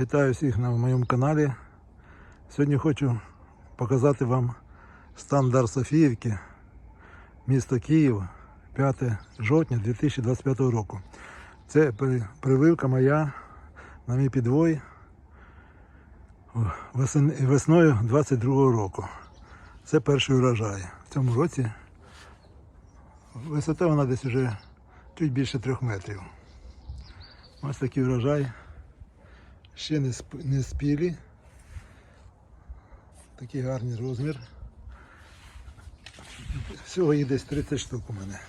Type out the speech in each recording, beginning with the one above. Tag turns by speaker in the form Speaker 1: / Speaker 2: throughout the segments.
Speaker 1: Вітаю всіх на моєму каналі. Сьогодні хочу показати вам стан Дар Софіївки, місто Київ, 5 жовтня 2025 року. Це прививка моя на мій підвой весною 22 року. Це перший урожай. В цьому році висота вона десь вже чуть більше трьох метрів. Ось такий урожай. Ще не, сп- не спілі. Такий гарний розмір. Всього їх десь 30 штук у мене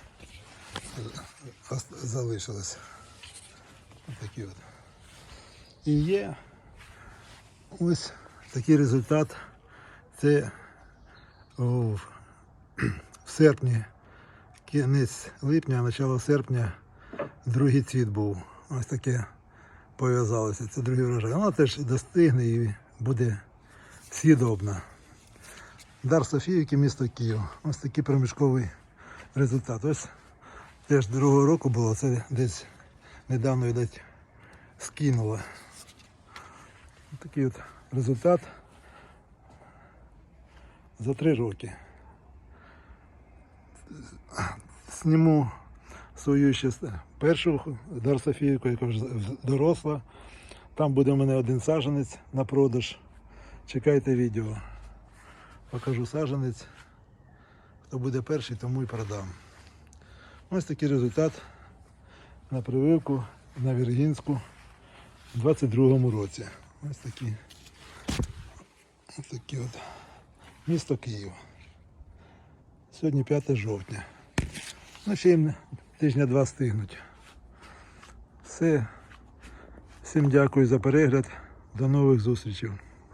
Speaker 1: ос- залишилось. Ось такі от. І є ось такий результат. Це о, в серпні, кінець липня, начало серпня, другий цвіт був. Ось таке пов'язалося. Це другий врожай. Вона теж достигне і буде сідобна. Дар Софіївки, місто Київ. Ось такий проміжковий результат. Ось теж другого року було, це десь недавно, видать, скинуло. Такий от результат за три роки. Зніму свою ще першу Дар Софіївку, яка вже доросла. Там буде у мене один саженець на продаж. Чекайте відео. Покажу саженець. Хто буде перший, тому і продам. Ось такий результат на прививку на Віргінську у 22-му році. Ось такі. Ось такі от. Місто Київ. Сьогодні 5 жовтня. Ну, ще їм тижня два стигнуть. Все. Всім дякую за перегляд. До нових зустрічей.